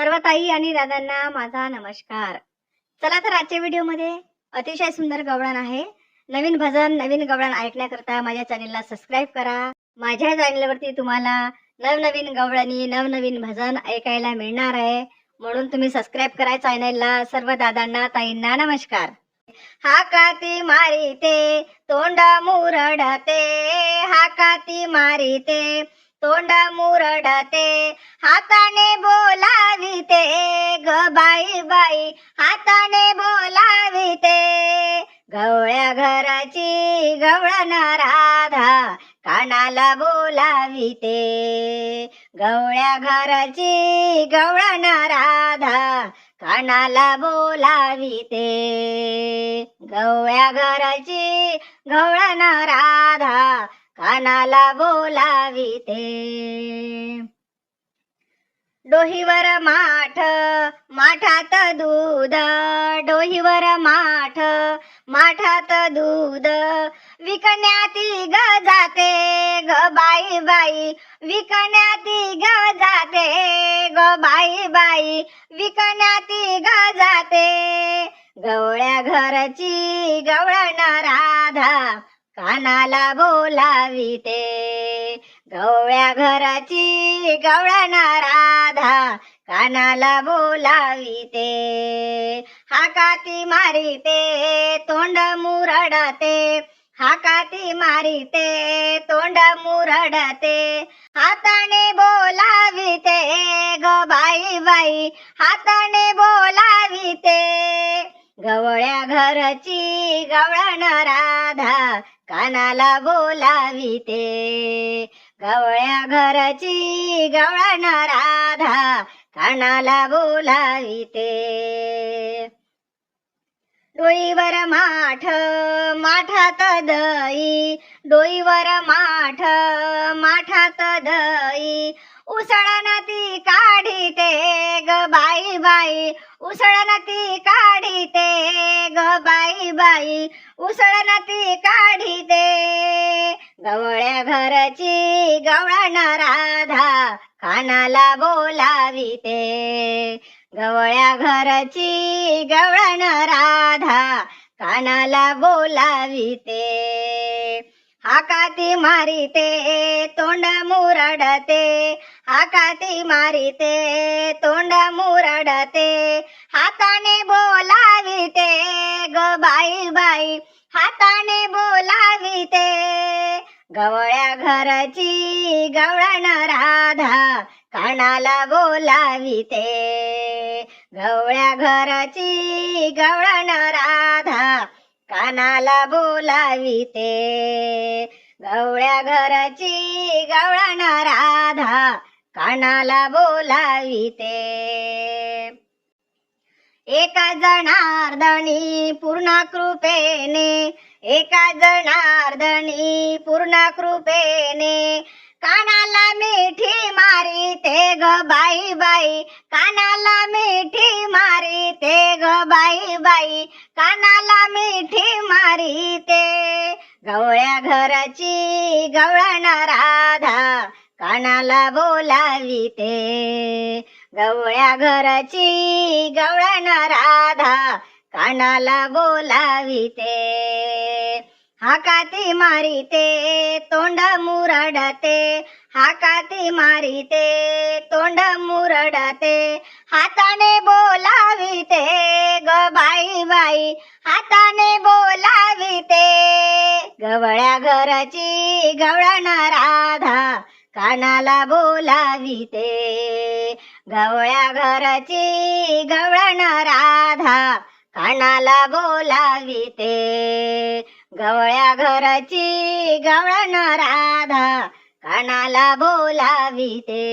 सर्व ताई आणि दादांना माझा नमस्कार. चला तर आजच्या व्हिडिओमध्ये अतिशय सुंदर गवळण आहे. नवीन भजन नवीन गवळण ऐकण्याकरता माझ्या चॅनेलला सबस्क्राईब करा. माझ्या चॅनेलवरती तुम्हाला नवनवीन गवळणी नवनवीन भजन ऐकायला मिळणार आहे. म्हणून तुम्ही सबस्क्राईब करा चॅनेलला सर्व दादांना ताईंना नमस्कार. हाकाती मारिते तोंड मुरडते. हाकाती मारिते तोंड मुरडते हाताने बोलाविते. ग बाई बाई हाताने बोलाविते. गवळ्या घराची गवळण राधा कानाला बोलाविते. गवळ्या घराची गवळण राधा कानाला बोलाविते. गवळ्या घराची गवळण राधा कानाला बोलाविते. डोहीवर माठ माठात दूध. डोहीवर माठ माठात दूध. विकण्याती ग जाते ग बाई बाई. विकण्याती ग जाते ग बाई बाई. विकण्याती ग जाते. गवळ्या घरची गवळण राधा कानाला बोलाविते. गवळ्या घराची गवळणा राधा कानाला बोलाविते. हाकाती मारिते तोंड मुरडते. हाकाती मारिते तोंड मुरडते. हाताने बोलाविते ग बाई बाई हाताने बोलाविते. गवळ्या घरची गवळण राधा कानाला बोलाविते गवळ्या घरची गवळण राधा कानाला बोलाविते डोईवर माठ माठात दई डोईवर माठ माठात दई उसळण ती काढीते ग बाई बाई. उसळण ती काढीते ते बाई उसळण ती काढी दे. गवळ्या घरची गवळण राधा कानाला बोलावी ते. गवळ्या घरची गवळण राधा कानाला बोलावी ते. हाकाती मारिते तोंड मुरडते. हाकाती मारिते तोंड मुरडते. हाताने बोला घराची गवळण राधा कानाला बोलाविते गवळ्या घराची गवळण राधा कानाला बोलाविते गवळ्या घराची गवळण राधा कानाला बोलाविते एका जनार्दनी पूर्ण कृपेने एका जनार्दनी पूर्ण कृपेने. कानाला मिठी मारिते ग बाई बाई कानाला मिठी मारिते ग बाई बाई कानाला मिठी मारी ते. गवळ्या घराची गवळण राधा कानाला बोलावी ते. गवळ्या घराची गवळण राधा कानाला बोलाविते हाकाती मारिते तोंड मुरडते. हाकाती मारिते तोंड मुरडते. हाताने बोलाविते ग बाई बाई. हाताने बोलाविते गवळ्या घराची गवळण राधा कानाला बोलाविते गवळ्या घराची गवळण राधा कानाला बोलाविते गवळ्या घराची गवळण राधा कानाला बोलाविते